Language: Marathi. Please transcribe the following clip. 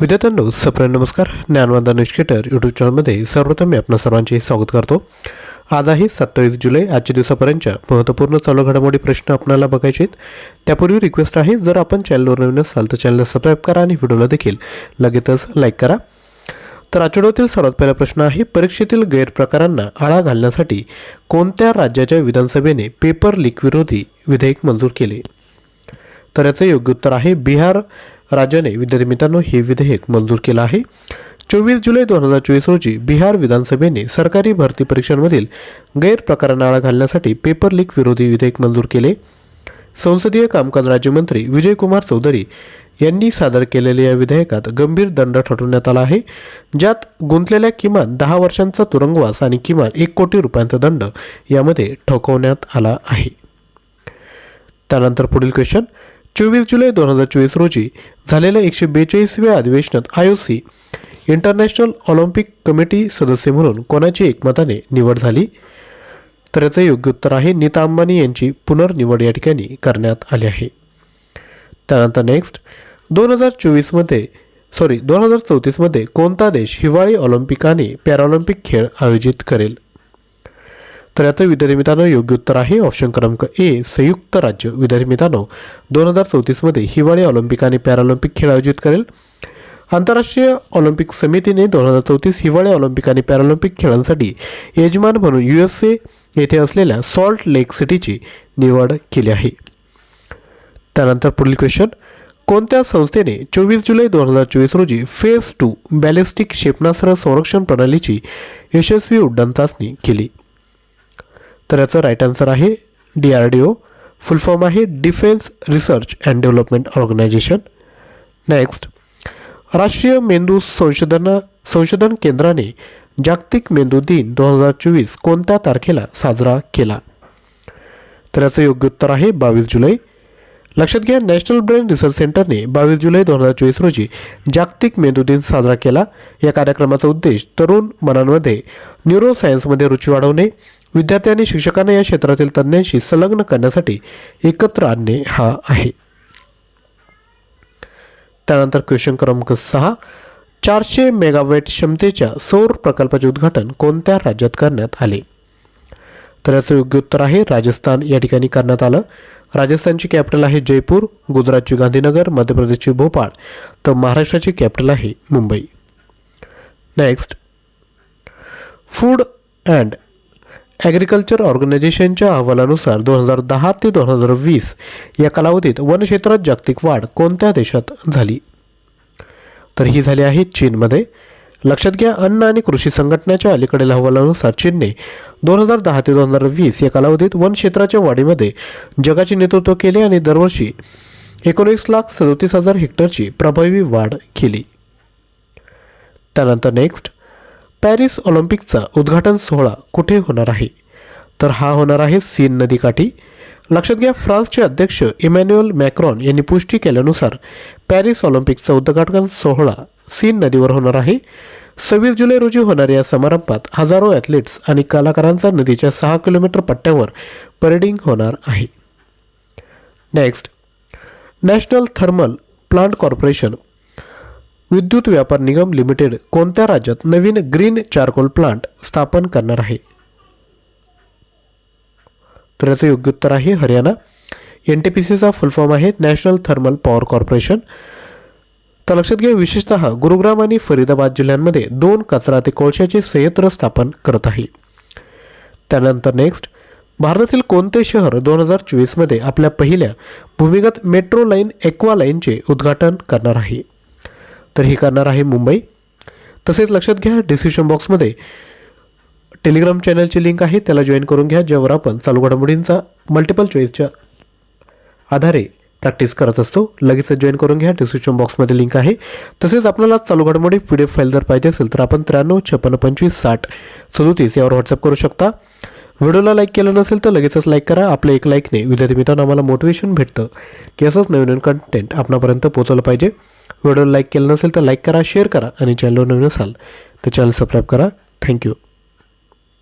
विद्यार्थ्यांनो सप्रेम नमस्कार. ज्ञानवंत निष्केटर यूट्यूब चॅनलमध्ये सर्वप्रथम मी आपणा सर्वांचे स्वागत करतो. आज आहे सत्तावीस जुलै आजच्या दिवसापर्यंतच्या महत्त्वपूर्ण चालू घडामोडी प्रश्न आपल्याला बघायचे आहेत त्यापूर्वी रिक्वेस्ट आहे जर आपण चॅनलवर नवीन असाल तर चॅनलला सबस्क्राईब करा आणि व्हिडिओला देखील लगेचच लाईक करा. तर आठवड्यातील सर्वात पहिला प्रश्न आहे परीक्षेतील गैरप्रकारांना आळा घालण्यासाठी कोणत्या राज्याच्या विधानसभेने पेपर लीक विरोधी विधेयक मंजूर केले? तर याचं योग्य उत्तर आहे बिहार राज्याने विद्यार्थी मित्रांनो हे विधेयक मंजूर केलं आहे. चोवीस जुलै दोन हजार चोवीस रोजी बिहार विधानसभेने सरकारी भरती परीक्षांमधील गैरप्रकारांना आळा घालण्यासाठी पेपर लीक विरोधी विधेयक मंजूर केले. संसदीय कामकाज राज्यमंत्री विजयकुमार चौधरी यांनी सादर केलेल्या या विधेयकात गंभीर दंड ठरवण्यात आला आहे. ज्यात गुंतलेल्या किमान दहा वर्षांचा तुरुंगवास आणि किमान एक कोटी रुपयांचा दंड यामध्ये ठोकवण्यात आला आहे. त्यानंतर पुढील क्वेश्चन चोवीस जुलै दोन हजार चोवीस रोजी झालेल्या एकशे बेचाळीसव्या अधिवेशनात I O C international olympic committee सदस्य म्हणून कोणाची एकमताने निवड झाली? तर याचं योग्य उत्तर आहे नीता अंबानी यांची पुनर्निवड या ठिकाणी करण्यात आली आहे. त्यानंतर नेक्स्ट दोन हजार चोवीसमध्ये सॉरी दोन हजार चौतीसमध्ये कोणता देश हिवाळी ऑलिम्पिक आणि पॅराऑलिम्पिक खेळ आयोजित करेल? तर याचं विद्यार्थी मित्रांनो योग्य उत्तर आहे. ऑप्शन क्रमांक ए संयुक्त राज्य. विद्यार्थी मित्रांनो दोन हजार चौतीसमध्ये हिवाळी ऑलिम्पिक आणि पॅराऑलिम्पिक खेळ आयोजित करेल. आंतरराष्ट्रीय ऑलिम्पिक समितीने दोन हजार चौतीस हिवाळी ऑलिम्पिक आणि पॅराऑलिम्पिक खेळांसाठी यजमान म्हणून यू एस ए येथे असलेल्या सॉल्ट लेक सिटीची निवड केली आहे. त्यानंतर पुढील क्वेश्चन कोणत्या संस्थेने चोवीस जुलै दोन हजार चोवीस रोजी फेज टू बॅलिस्टिक क्षेपणास्त्र संरक्षण प्रणालीची यशस्वी उड्डाण चाचणी केली? तर याचं राईट आन्सर आहे D R D O full form आहे defence research and development organisation next राष्ट्रीय मेंदू संशोधन संशोधन केंद्राने जागतिक मेंदू दिन दोन हजार चोवीस कोणत्या तारखेला साजरा केला? तर याचं योग्य उत्तर आहे बावीस जुलै. लक्षात घ्या नॅशनल ब्रेन रिसर्च सेंटरने बावीस जुलै दोन हजार चोवीस रोजी जागतिक मेंदू दिन साजरा केला. या कार्यक्रमाचा उद्देश तरुण मनांमध्ये न्यूरोसायन्समध्ये रुची वाढवणे विद्यार्थी आणि शिक्षकांना या क्षेत्रातील तज्ज्ञांशी संलग्न करण्यासाठी एकत्र आणणे हा आहे. त्यानंतर क्वेश्चन क्रमांक सहा चारशे मेगावॅट क्षमतेच्या सौर प्रकल्पाचे उद्घाटन कोणत्या राज्यात करण्यात आले? तर याचं योग्य उत्तर आहे राजस्थान. या ठिकाणी करण्यात आलं. राजस्थानची कॅपिटल आहे जयपूर गुजरातची गांधीनगर मध्य प्रदेशची भोपाळ तर महाराष्ट्राची कॅपिटल आहे Mumbai. Next food and agriculture ऑर्गनायझेशनच्या अहवालानुसार दोन हजार दहा ते दोन हजार वीस या कालावधीत वनक्षेत्रात जागतिक वाढ कोणत्या देशात झाली? तर ही झाली आहे चीनमध्ये. लक्षात घ्या अन्न आणि कृषी संघटनेच्या अलीकडील अहवालानुसार चीनने दोन हजार दहा ते दोन हजार वीस या कालावधीत वन क्षेत्राच्या वाढीमध्ये जगाचे नेतृत्व केले आणि दरवर्षी एकोणीस लाख सदोतीस हजार हेक्टरची प्रभावी वाढ केली. त्यानंतर नेक्स्ट पॅरिस ऑलिम्पिकचा उद्घाटन सोहळा कुठे होणार आहे? तर हा होणार आहे सीन नदीकाठी. लक्षात घ्या फ्रान्सचे अध्यक्ष इमॅन्युअल मॅक्रॉन यांनी पुष्टी केल्यानुसार पॅरिस ऑलिम्पिकचा उद्घाटन सोहळा सीन नदीवर होणार आहे. सव्वीस जुलै रोजी होणाऱ्या या समारंभात हजारो ॲथलीट्स आणि कलाकारांचा नदीच्या सहा किलोमीटर पट्ट्यावर परेडिंग होणार आहे. Next national thermal plant corporation विद्युत व्यापार निगम लिमिटेड कोणत्या राज्यात नवीन ग्रीन चारकोल प्लांट स्थापन करणार आहे? तर याचं योग्य उत्तर आहे हरियाणा. एन टी पी सीचा फुल फॉर्म आहे नॅशनल थर्मल पॉवर कॉर्पोरेशन तर लक्षात घ्या विशेषतः गुरुग्राम आणि फरीदाबाद जिल्ह्यांमध्ये दोन कचरा ते कोळशाचे संयंत्र स्थापन करत आहे. त्यानंतर नेक्स्ट भारतातील कोणते शहर दोन हजार चोवीसमध्ये आपल्या पहिल्या भूमिगत मेट्रो लाईन एक्वा लाईनचे उद्घाटन करणार आहे? तर ही करणार आहे मुंबई. तसेच लक्षात घ्या डिस्क्रिप्शन बॉक्समध्ये टेलिग्राम चॅनलची लिंक आहे त्याला जॉईन करून घ्या ज्यावर आपण चालू घडामोडींचा मल्टिपल चॉईसच्या आधारे प्रॅक्टिस करत असतो. लगेचच जॉईन करून घ्या डिस्क्रिप्शन बॉक्समध्ये लिंक आहे. तसेच आपल्याला चालू घडामोडी पी डी एफ फाईल जर पाहिजे असेल तर आपण त्र्याण्णव छप्पन्न पंचवीस साठ सदोतीस यावर व्हॉट्सअप करू शकता. व्हिडिओला लाईक केलं नसेल तर लगेचच लाईक करा. आपल्या एक लाईकने विद्यार्थी मित्रांनो आम्हाला मोटिवेशन भेटतं की असंच नवीन नवीन कंटेंट आपणापर्यंत पोहोचवलं पाहिजे. व्हिडिओ लाईक केलं नसेल तर लाईक करा शेअर करा आणि चॅनलवर नवीन असाल तर चॅनल सबस्क्राईब करा. थँक्यू